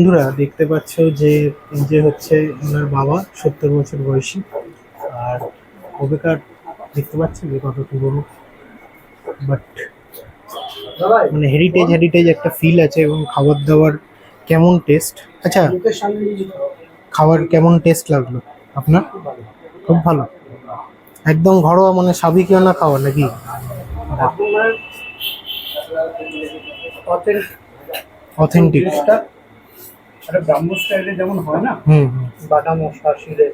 বন্ধুরা দেখতে পাচ্ছ যে যে হচ্ছে ওনার বাবা সত্তর বছর বয়সী। আর কবেকার দেখতে পাচ্ছি যে কত পুরনো। বাট মানে হেরিটেজ হেরিটেজ একটা ফিল আছে এবং খাবার দাবার কেমন টেস্ট আচ্ছা খাবার কেমন টেস্ট লাগল আপনার? খুব ভালো। একদম ঘরোয়া মানে সাবিকিয়ানা খাওয়া নাকি? অথেন্টিক একটা স্টাইলে যেমন হয় না বাটা মশলা শিলে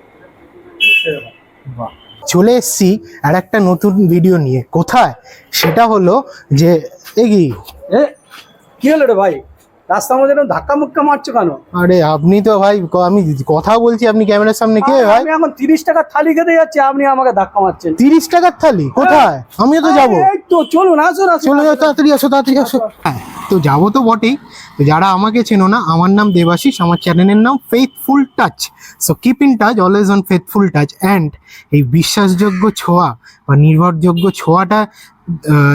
সেরকম। বাহ। চলে এসছি আর একটা নতুন ভিডিও নিয়ে। কোথায়? সেটা হলো যে এগি এ কি হলো রে ভাই? রাস্তার মধ্যে ধাক্কা মুক্কা মারছো কেন? আরে আপনি তো ভাই আমি কথা বলছি আপনি ক্যামেরার সামনে কে ভাই? আমি এখন তিরিশ টাকা থালি খেতে যাচ্ছি আপনি আমাকে ধাক্কা মারছেন। তিরিশ টাকার থালি? কোথায়? আমিও তো যাব। এই তো চলুন আসুন চলে যাও তাড়াতাড়ি আসো তাড়াতাড়ি আসো। হ্যাঁ তো যাব তো বটেই। তো যারা আমাকে চেনো না আমার নাম দেবাশিস আমার চ্যানেলের নাম faithful touch so keep in touch always on faithful touch and এই বিশ্বাসযোগ্য ছোঁয়া বা নির্ভরযোগ্য ছোঁয়াটা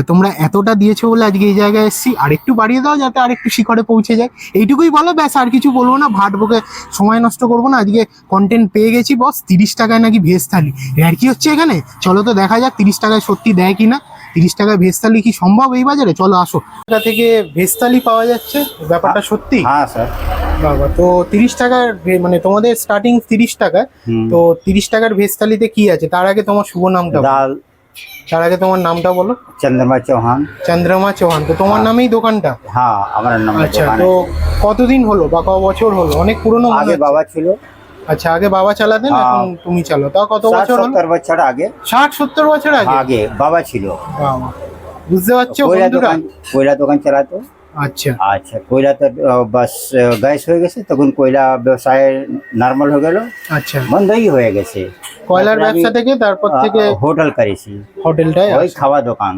তোমরা এতটা দিয়েছ বলে আজকে এই জায়গায় এসেছি। আরেকটু বাড়িয়ে দাও যাতে আরেকটু শিখরে পৌঁছে যায়। এইটুকুই বলো ব্যাস আর কিছু বলব না। ভাট বকে সময় নষ্ট করব না। আজকে কন্টেন্ট পেয়ে গেছি বস। তিরিশ টাকায় নাকি ভেজ থালি। আর কি হচ্ছে এখানে? চলো তো দেখা যাক তিরিশ টাকায় সত্যি দেয় কি না তিরিশ টাকায় ভেজ থালি কি সম্ভব এই বাজারে? চলো আসো। টাকা থেকে ভেজ থালি পাওয়া যাচ্ছে? ব্যাপারটা হ্যাঁ। সত্যি? হ্যাঁ স্যার। বাবা তো তিরিশ টাকার মানে তোমাদের স্টার্টিং তিরিশ টাকা তো তিরিশ টাকার ভেজ থালিতে কি আছে? তার আগে তোমার শুভ নামটা ডাল তার আগে তোমার নামটা বলো। চন্দ্রমা চৌহান। চন্দ্রমা চৌহান তো তোমার হ্যাঁ। নামেই দোকানটা? হ্যাঁ আমার নাম আচ্ছা তো কতদিন হলো বা ক বছর হলো? অনেক পুরনো আগে বাবা ছিল। আচ্ছা আগে বাবা চালাতেন হ্যাঁ। এখন তুমি চালো। তাও কত বছর হলো? 70 বছর আগে। 60 70 বছর আগে? আগে বাবা ছিল। বুঝতে পারছ বন্ধুরা? কয়লা দোকান চালাতো? আচ্ছা। আচ্ছা কোয়লা তো বাস গ্যাস হয়ে গেছে তখন কোয়লা ব্যবসায় নর্মাল হয়ে গেল। আচ্ছা। বন্ধই হয়ে গেছে। কয়লার ব্যবসা থেকে তারপর থেকে হোটেল করেছি। হোটেলটায় ওই খাওয়া দোকান।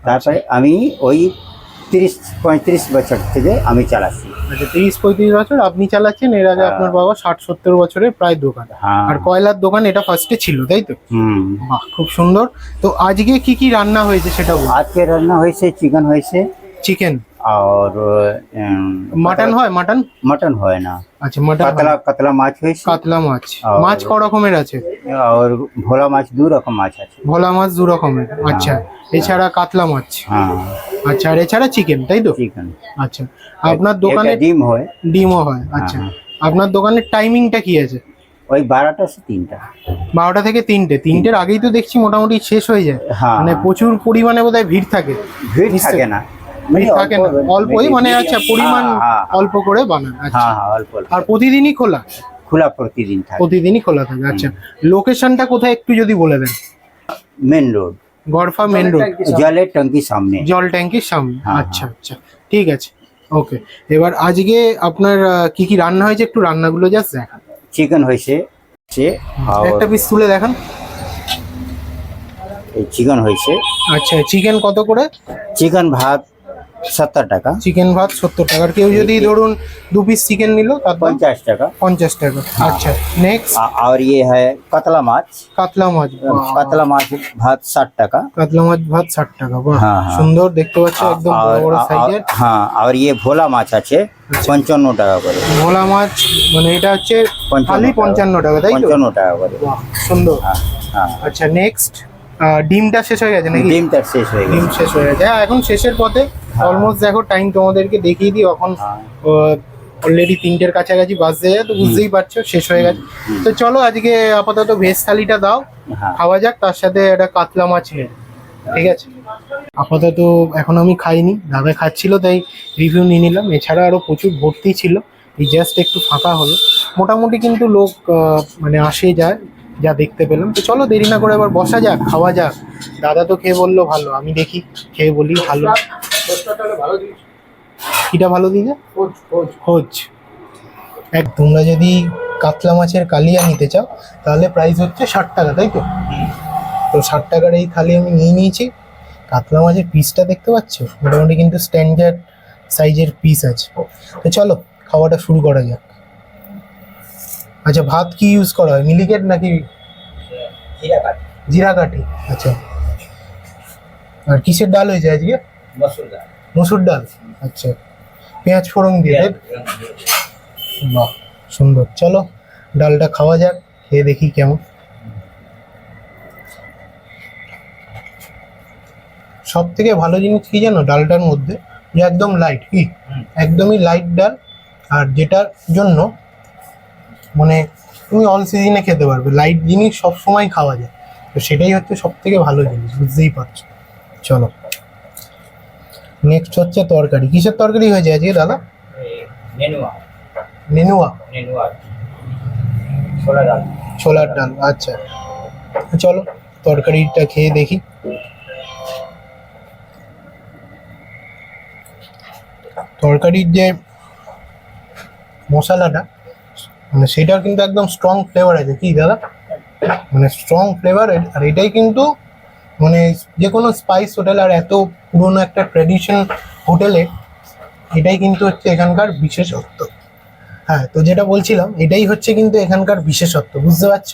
তারপরে আমি ওই তিরিশ পঁয়ত্রিশ বছর থেকে আমি চালাচ্ছি। আচ্ছা তিরিশ পঁয়ত্রিশ বছর আপনি চালাচ্ছেন এর আগে হ্যাঁ। আপনার বাবা ষাট সত্তর বছরের প্রায় দোকান। হ্যাঁ। আর কয়লার দোকান এটা ফার্স্টে ছিল তাই তো? বাহ খুব সুন্দর। তো আজকে কি কি রান্না হয়েছে সেটা আজকে রান্না হয়েছে চিকেন হয়েছে। চিকেন আর মাটন হয় মাটন মটন হয় না। আচ্ছা মাটন কাতলা কাতলা মাছ হয়েছে? কাতলা মাছ। মাছ ক রকমের আছে? আর ভোলা মাছ দু রকম মাছ আছে। ভোলা মাছ দু রকমের। আচ্ছা এছাড়া কাতলা মাছ। হ্যাঁ। আচ্ছা আর এছাড়া চিকেন তাই তো? চিকেন আচ্ছা আপনার দোকানে ডিম হয়। ডিমও হয় আচ্ছা। হ্যাঁ। আপনার দোকানের টাইমিংটা কি আছে? ওই বারোটা সে তিনটা। বারোটা থেকে তিনটে। তিনটের আগেই তো দেখছি মোটামুটি শেষ হয়ে যায়। হ্যাঁ। মানে প্রচুর পরিমাণে বোধহয় ভিড় থাকে। ভিড়। থাকে না। থাকে না। অল্পই মানে আচ্ছা পরিমাণ হ্যাঁ, হ্যাঁ, অল্প করে বানান আচ্ছা। হ্যাঁ হ্যাঁ অল্প আর প্রতিদিনই খোলা? খোলা প্রতিদিন থাকে। প্রতিদিনই খোলা থাকে আচ্ছা। লোকেশনটা কোথায় একটু যদি বলে দেন? Main road. Garfa main road. জলের টঙ্কি সামনে। জল ট্যাঙ্কির সামনে হ্যাঁ, আচ্ছা আচ্ছা ঠিক আছে ওকে। এবার আজকে আপনার কি কি রান্না হয়েছে একটু রান্নাগুলো জাস্ট দেখান। চিকেন হয়েছে সে একটা পিস তুলে দেখান। চিকেন হয়েছে। আচ্ছা চিকেন কত করে? চিকেন ভাত সত্তর টাকা। চিকেন ভাত সত্তর টাকা। আর কেউ যদি ধরুন দু পিস চিকেন নিলো তার পঞ্চাশ টাকা। পঞ্চাশ টাকা। হ্যাঁ। আচ্ছা নেক্সট আর ইয়ে হ্যাঁ কাতলা মাছ। কাতলা মাছ কাতলা মাছ ভাত ষাট টাকা। কাতলা মাছ ভাত ষাট টাকা বাহ। হ্যাঁ, হ্যাঁ। সুন্দর দেখতে পাচ্ছ একদম বড় বড় সাইজের। হ্যাঁ আর ইয়ে ভোলা মাছ আছে আচ্ছা। পঞ্চান্ন টাকা করে। ভোলা মাছ মানে এটা হচ্ছে খালি পঞ্চান্ন টাকা তাই পঞ্চান্ন টাকা করে। সুন্দর। হ্যাঁ আচ্ছা নেক্সট ডিমটা শেষ হয়ে গেছে নাকি? ডিমটা শেষ হয়ে গেছে। ডিম শেষ হয়ে গেছে। এখন শেষের পথে অলমোস্ট দেখো টাইম তোমাদেরকে দেখিয়ে দিই এখন হ্যাঁ। অলরেডি তিনটের কাছাকাছি যায় তো বুঝতেই পারছ শেষ হয়ে গেছে। তো চলো আজকে আপাতত ভেজ থালিটা দাও হ্যাঁ। খাওয়া যাক তার সাথে একটা কাতলা মাছ নেই ঠিক আছে? আপাতত এখন আমি খাইনি দাদা খাচ্ছিল তাই রিভিউ নিয়ে নিলাম। এছাড়া আরও প্রচুর ভর্তি ছিল এই জাস্ট একটু ফাঁকা হলো। মোটামুটি কিন্তু লোক মানে আসে যায় যা দেখতে পেলাম। তো চলো দেরি না করে এবার বসা যাক খাওয়া যাক। দাদা তো খেয়ে বলল ভালো আমি দেখি খেয়ে বলি ভালো। কিটা ভালো দিকে খোঁজ এক তোমরা যদি কাতলা মাছের কালিয়া নিতে চাও তাহলে প্রাইস হচ্ছে ষাট টাকা তাই তো? তো ষাট টাকার এই থালি আমি নিয়ে নিয়েছি। কাতলা মাছের পিসটা দেখতে পাচ্ছ? মোটামুটি কিন্তু স্ট্যান্ডার্ড সাইজের পিস আছে। তো চলো খাওয়াটা শুরু করা যাক। আচ্ছা ভাত কি ইউজ করা হয়? মিলিকেট নাকি জিরা কাঠি আচ্ছা। আর কিসের ডাল হয়েছে আজকে? মসুর ডাল। আচ্ছা। পেঁয়াজ ফোড়ন দিয়ে বাহ সুন্দর। চলো ডালটা খাওয়া যাক খেয়ে দেখি কেমন। সব থেকে ভালো জিনিস কি জানো ডালটার মধ্যে? যে একদম লাইট কি? একদমই লাইট ডাল আর যেটার জন্য মানে তুমি অল সিজনে খেতে পারবে। লাইট জিনিস সব সময় খাওয়া যায়। তো সেটাই হচ্ছে সব থেকে ভালো জিনিস বুঝতেই পারছ। চলো। নেক্সট হচ্ছে তরকারি। কিসের তরকারি হয়েছে আজকে দাদা? নেনুয়া। নেনুয়া? নেনুয়া। ছোলা ডাল। ছোলার ডাল আচ্ছা। চলো তরকারিটা খেয়ে দেখি। তরকারির যে মশলাটা মানে সেটার কিন্তু একদম স্ট্রং ফ্লেভার আছে। কি দাদা? মানে স্ট্রং ফ্লেভার আর এটাই কিন্তু মানে যে কোনো স্পাইস হোটেল আর এত পুরনো একটা ট্র্যাডিশন হোটেলে, এটাই কিন্তু হচ্ছে এখানকার বিশেষত্ব। হ্যাঁ তো যেটা বলছিলাম, এটাই হচ্ছে কিন্তু এখানকার বিশেষত্ব, বুঝতে পারছ?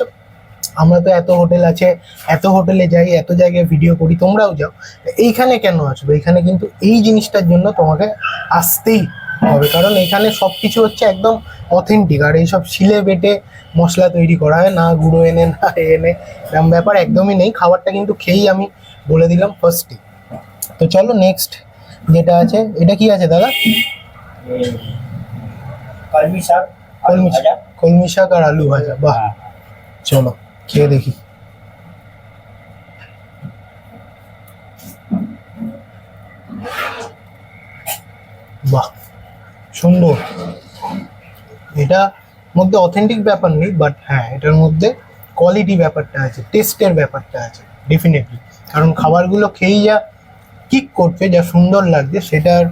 আমরা তো এত হোটেল আছে, এত হোটেলে যাই, এত জায়গায় ভিডিও করি, তোমরাও যাও। এইখানে কেন আসবে? এখানে কিন্তু এই জিনিসটার জন্য তোমাকে আসতেই হবে, কারণ এখানে সব কিছু হচ্ছে একদম অথেন্টিক আর এইসব শিলে বেটে মশলা তৈরি করা হয়, না গুঁড়ো এনে, না এনে এরকম ব্যাপার একদমই নেই। খাবারটা কিন্তু খেয়েই আমি বলে দিলাম ফার্স্টে তো চলো নেক্সট যেটা আছে এটা কি আছে দাদা? কলমি শাক কলমি ভাজা। কলমি শাক আর আলু ভাজা বাহ। হ্যাঁ। চলো খেয়ে দেখি। বাহ সুন্দর। এটা মধ্যে অথেন্টিক ব্যাপার নেই বাট হ্যাঁ এটার মধ্যে কোয়ালিটি ব্যাপারটা আছে টেস্টের ব্যাপারটা আছে ডেফিনেটলি কারণ খাবারগুলো খেয়েই যা কিক করছে যা সুন্দর লাগছে সেটার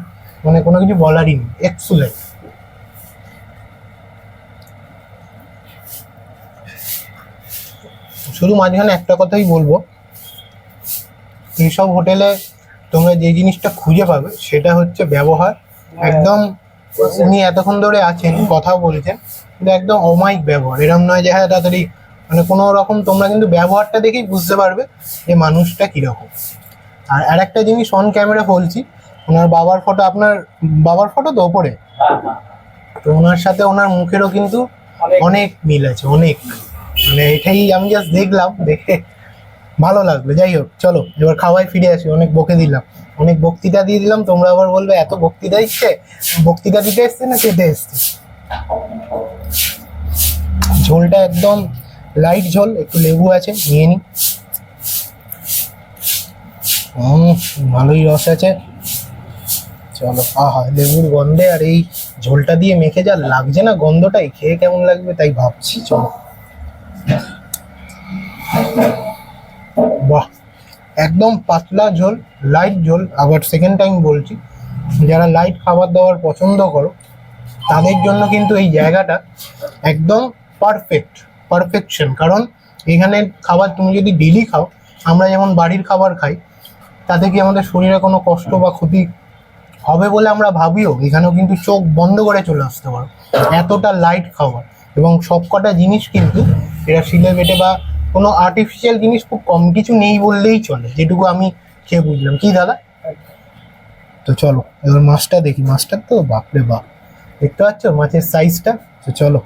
মানে কোনো কিছু বলারই নেই এক্সুলেন্ট শুধু মাঝখানে একটা কথাই বলব এইসব হোটেলে তোমরা যে জিনিসটা খুঁজে পাবে সেটা হচ্ছে ব্যবহার। একদম উনি এতক্ষণ ধরে আছেন কথা বলছেন কিন্তু একদম অমায়িক ব্যবহার। এরম নয় যে হ্যাঁ তাড়াতাড়ি মানে কোনো রকম তোমরা কিন্তু ব্যবহারটা দেখেই বুঝতে পারবে যে মানুষটা কীরকম। আর আর একটা জিনিস অন ক্যামেরা বলছি ওনার বাবার ফটো আপনার বাবার ফটো তো ওপরে? হ্যাঁ হ্যাঁ। তো ওনার সাথে ওনার মুখেরও কিন্তু অনেক- মিল। আছে অনেক মানে এটাই আমি জাস্ট দেখলাম দেখে ভালো লাগল। যাই হোক চলো এবার খাওয়াই ফিরে আসি অনেক বকে দিলাম। অনেক বক্তৃতা দিয়ে দিলাম তোমরা আবার বলবে এত বক্তৃতা দিচ্ছে? বক্তৃতা দিতে এসছে না খেতে এসছে? ঝোলটা একদম লাইট ঝোল একটু লেবু আছে নিয়ে নি। হুম ভালোই রস আছে। চলো, আহা, লেবুর গন্ধে আর এই ঝোলটা দিয়ে মেখে যা লাগছে না গন্ধটাই, খেয়ে কেমন লাগবে তাই ভাবছি, চলো। বাহ, একদম পাতলা ঝোল লাইট ঝোল, আবার সেকেন্ড টাইম বলছি। যারা লাইট খাবার দাবার পছন্দ করো, তাদের জন্য কিন্তু এই জায়গাটা একদম পারফেক্ট পারফেকশন কারণ এখানে খাবার তুমি যদি ডেলি খাও, আমরা যেমন বাড়ির খাবার খাই তাতে কি আমাদের শরীরে কোনো কষ্ট বা ক্ষতি হবে বলে আমরা ভাবিও? এখানেও কিন্তু চোখ বন্ধ করে চলে আসতে পারো। এতটা লাইট খাবার। এবং সবকটা জিনিস কিন্তু এরা শিলে বেটে বা কোনো আর্টিফিশিয়াল জিনিস খুব কম কিছু নেই বললেই চলে। যেটুকু আমি খেয়ে বুঝলাম। কি দাদা? তো চলো, এবার মাছটা দেখি। মাছটা তো বাপরে বাপ। দেখতে পাচ্ছ মাছের সাইজটা তো চলো।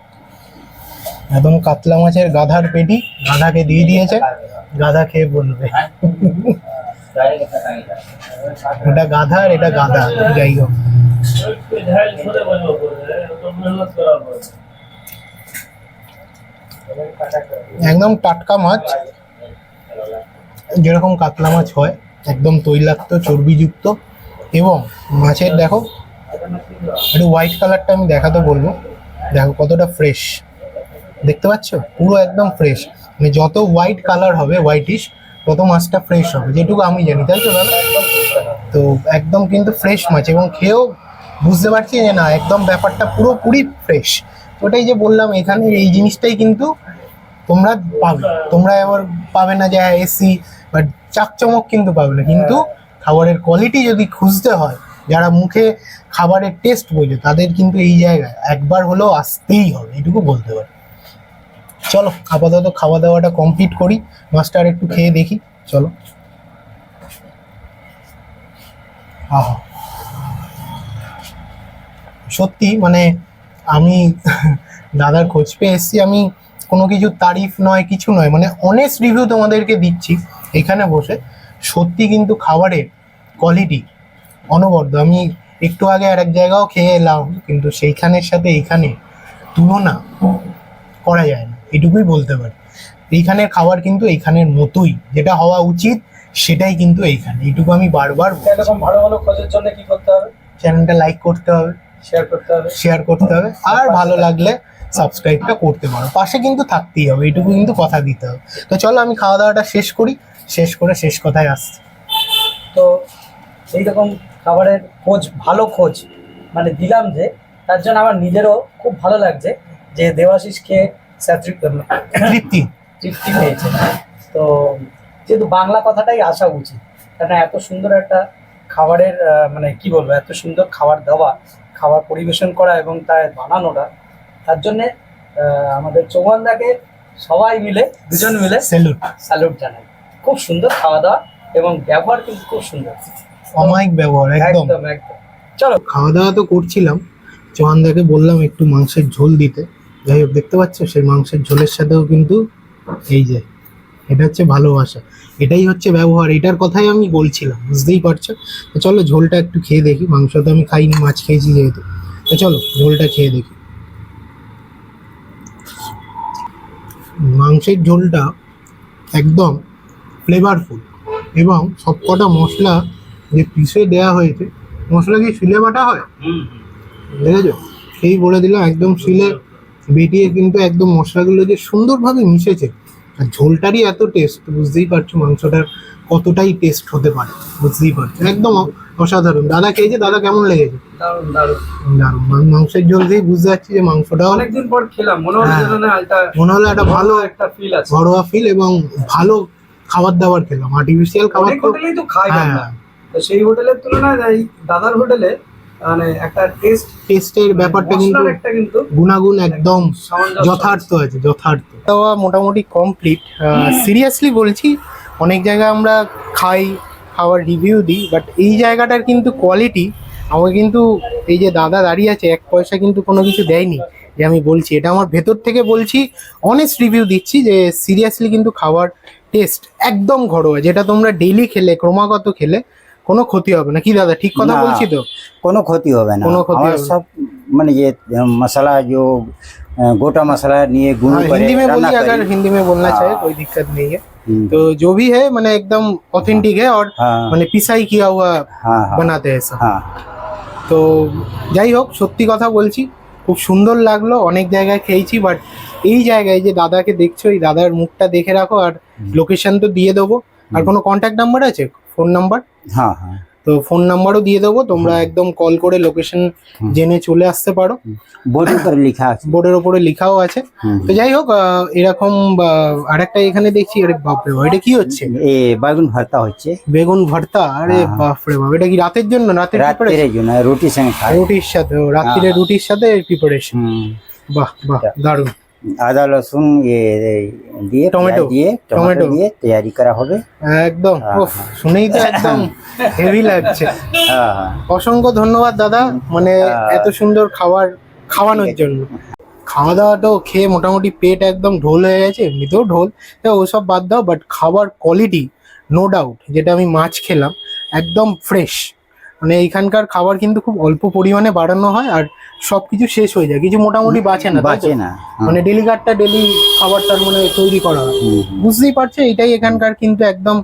একদম কাতলা মাছের গাধার পেটি। গাধাকে দিয়ে দিয়েছে। গাধা খেয়ে বলবে। এটা গাধা আর এটা গাধা, যাই হোক। একদম টাটকা মাছ, যেরকম কাতলা মাছ হয়, একদম তৈলাক্ত, চর্বিযুক্ত। এবং মাছের, দেখো, একটু হোয়াইট কালারটা আমি দেখাতে বলব। দেখো কতটা ফ্রেশ দেখতে পাচ্ছ? পুরো একদম ফ্রেশ মানে যত হোয়াইট কালার হবে হোয়াইটিশ তত মাছটা ফ্রেশ হবে, যেটুকু আমি জানি, তাই তো দাদা? তো একদম কিন্তু ফ্রেশ মাছ এবং খেয়েও বুঝতে পারছি যে না, একদম ব্যাপারটা পুরোপুরি ফ্রেশ ওটাই যে বললাম, এখানে এই জিনিসটাই কিন্তু তোমরা পাবে। তোমরা এবার পাবে না যে হ্যাঁ এসি বাট চাকচমক কিন্তু পাবে না। কিন্তু খাবারের কোয়ালিটি যদি খুঁজতে হয়, যারা মুখে খাবারের টেস্ট বোঝে, তাদের কিন্তু এই জায়গায় একবার হলেও আসতেই হবে, এটুকু বলতে পারি। চলো, আপাতত খাওয়া দাওয়াটা কমপ্লিট করি মাছটা একটু খেয়ে দেখি, চলো। আহা। সত্যি মানে আমি দাদার খোঁজ পেয়ে এসেছি, আমি কোনো কিছু তারিফ নয়, কিছু নয় মানে অনেস্ট রিভিউ তোমাদেরকে দিচ্ছি এখানে বসে। সত্যি কিন্তু খাবারের কোয়ালিটি অনবদ্য। আমি একটু আগে আর এক জায়গাও খেয়ে এলাম, কিন্তু সেইখানের সাথে এইখানে তুলনা করা যায় না। এটুকুই বলতে পারি। এইখানের খাবার কিন্তু এইখানের মতোই। যেটা হওয়া উচিত সেটাই কিন্তু এইখানে। এইটুকু আমি বারবার এরকম ভালো ভালো খোঁজের জন্য কি করতে হবে? চ্যানেলটা লাইক করতে হবে। শেয়ার করতে হবে। শেয়ার করতে হবে। আর ভালো লাগলে সাবস্ক্রাইবটা করতে পারো। পাশে কিন্তু থাকতেই হবে। এইটুকু কিন্তু কথা দিতে হবে। তো চলো আমি খাওয়া দাওয়াটা শেষ করি। শেষ করে শেষ কথায় আসছি। তো এইরকম খাবারের খোঁজ ভালো খোঁজ মানে দিলাম যে তার জন্য আমার নিজেরও খুব ভালো লাগছে যে দেবাশিসকে তৃপ্তি। তৃপ্তি পেয়েছে তো যেহেতু বাংলা কথাটাই আসা উচিত কারণ এত সুন্দর একটা খাবারের মানে কি বলব এত সুন্দর খাবার দেওয়া খাবার পরিবেশন করা এবং তার বানানোটা তার জন্যে আমাদের চৌহানদাকে সবাই মিলে দুজন মিলে সেলুট স্যালুট জানাই। খুব সুন্দর খাওয়া দাওয়া এবং ব্যবহার কিন্তু খুব সুন্দর। অমায়িক ব্যবহার একদম একদম। চলো। খাওয়া দাওয়া তো করছিলাম চোহানদাকে বললাম একটু মাংসের ঝোল দিতে। যাই হোক দেখতে পাচ্ছ সেই মাংসের ঝোলের সাথেও কিন্তু এই যে এটা হচ্ছে ভালোবাসা। এটাই হচ্ছে ব্যবহার এটার কথাই আমি বলছিলাম বুঝতেই পারছ? তো চলো ঝোলটা একটু খেয়ে দেখি মাংস তো আমি খাইনি মাছ খেয়েছি যেহেতু। তো চলো ঝোলটা খেয়ে দেখি। মাংসের ঝোলটা একদম ফ্লেভারফুল এবং সবকটা মশলা যে পিষে দেওয়া হয়েছে মশলা কি শিলে বাটা হয়? দেখেছ সেই বলে দিলাম একদম শিলে বেটিয়ে কিন্তু একদম মশলাগুলো যে সুন্দরভাবে মিশেছে আর ঝোলটারই এত টেস্ট বুঝতেই পারছ মাংসটার কতটাই টেস্ট হতে পারে বুঝতেই পারছ। একদম অসাধারণ। দাদা খেয়েছে দাদা কেমন লেগেছে? দারুণ দারুণ। দারুণ। মাংসের ঝোল দিয়ে বুঝতে পারছি যে মাংসটা অনেকদিন পর খেলাম মনে হলো হ্যাঁ। না মনে হলো একটা ভালো একটা ফিল আছে। ঘরোয়া ফিল এবং ভালো খাবার দাবার খেলাম। আর্টিফিশিয়াল খাবার তো খাই হ্যাঁ। তো সেই হোটেলের তুলনায় দাদার হোটেলে মানে একটা টেস্ট টেস্টের ব্যাপারটা কিন্তু মশলার একটা কিন্তু গুণাগুণ একদম সামঞ্জস্য যথার্থ আছে যথার্থ। দেওয়া মোটামুটি কমপ্লিট সিরিয়াসলি বলছি অনেক জায়গায় আমরা খাই খাওয়ার রিভিউ দিই বাট এই জায়গাটার কিন্তু কোয়ালিটি আমাকে কিন্তু এই যে দাদা দাঁড়িয়ে আছে এক পয়সা কিন্তু কোনো কিছু দেয়নি যে আমি বলছি। এটা আমার ভেতর থেকে বলছি অনেস্ট রিভিউ দিচ্ছি যে সিরিয়াসলি কিন্তু খাবার টেস্ট একদম ঘরোয়া যেটা তোমরা ডেইলি খেলে ক্রমাগত খেলে কোনো ক্ষতি হবে না কি দাদা ঠিক কথা না। বলছি তো কোনো ক্ষতি হবে না কোনো ক্ষতি আমার হবে না। সব মানে ये मसाला जो अ, गोटा मसाला নিয়ে গুঁড়ো हाँ, করে हिंदी में রান্না बोलिए করি। अगर हिंदी में बोलना हाँ। चाहे कोई दिक्कत नहीं है হুম, तो जो भी है मैंने एकदम ऑथेंटिक है और হ্যাঁ मैंने पिसाई किया हुआ হ্যাঁ হ্যাঁ, बनाते हैं सब হ্যাঁ তো যাই হোক সত্যি কথা বলছি খুব সুন্দর লাগলো অনেক জায়গায় খেয়েছি বাট এই জায়গায় যে দাদাকে দেখছো এই দাদার মুখটা দেখে রাখো আর লোকেশন তো দিয়ে দেবো আর হুম। কোনো কন্ট্যাক্ট নাম্বার আছে Phone number? হ্যাঁ হ্যাঁ। তো ফোন নাম্বারও দিয়ে দেবো তোমরা একদম কল করে লোকেশন জেনে চলে আসতে পারো। বোর্ডের উপরে লেখা আছে। বোর্ডের লেখাও আছে। তো যাই হোক এরকম আরেকটা এখানে দেখছি আরে বাপরে বাপ এটা কি হচ্ছে? এ বেগুন ভর্তা হচ্ছে। বেগুন ভর্তা? আরে হ্যাঁ, হ্যাঁ। বাপরে বাপ এটা কি রাতের জন্য রাতের প্রিপারেশন জন্য রুটির সঙ্গে রুটির সাথে রাত্রিরে হ্যাঁ। রুটির সাথে প্রিপারেশন বাহ বাহ দারুণ। আদা রসুন দিয়ে টমেটো, দিয়ে টমেটো। দিয়ে তৈরি করা হবে। একদম হ্যাঁ, শুনেই তো একদম হেভি লাগছে। হ্যাঁ হ্যাঁ। অসংখ্য ধন্যবাদ দাদা। মানে। এত সুন্দর খাবার খাওয়ানোর জন্য। খাওয়া দাওয়াটাও খেয়ে মোটামুটি পেট একদম ঢোল হয়ে গেছে এমনিতেও ঢোল। ওসব বাদ দাও বাট খাবার কোয়ালিটি নো ডাউট যেটা আমি মাছ খেলাম একদম ফ্রেশ মানে এইখানকার খাবার কিন্তু খুব অল্প পরিমাণে বাড়ানো হয় আর সব কিছু শেষ হয়ে যায়। কিছু মোটামুটি বাঁচে না বাঁচে না হ্যাঁ। মানে ডেলি কার্ডটা ডেলি খাবারটার মানে তৈরি করা হয়। বুঝতেই পারছে এটাই এখানকার কিন্তু একদম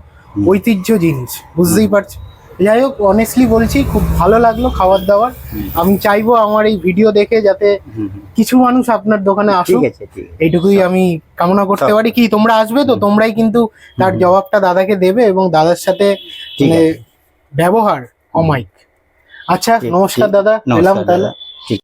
ঐতিহ্য জিনিস বুঝতেই পারছে। যাই হোক অনেস্টলি বলছি খুব ভালো লাগল খাবার দাবার। আমি চাইব আমার এই ভিডিও দেখে যাতে। কিছু মানুষ আপনার দোকানে আসুক। এইটুকুই আমি কামনা করতে পারি। কি তোমরা আসবে তো? তোমরাই কিন্তু তার জবাবটা দাদাকে দেবে এবং দাদার সাথে মানে ব্যবহার অমাইক। আচ্ছা নমস্কার দাদা এলাম তাহলে।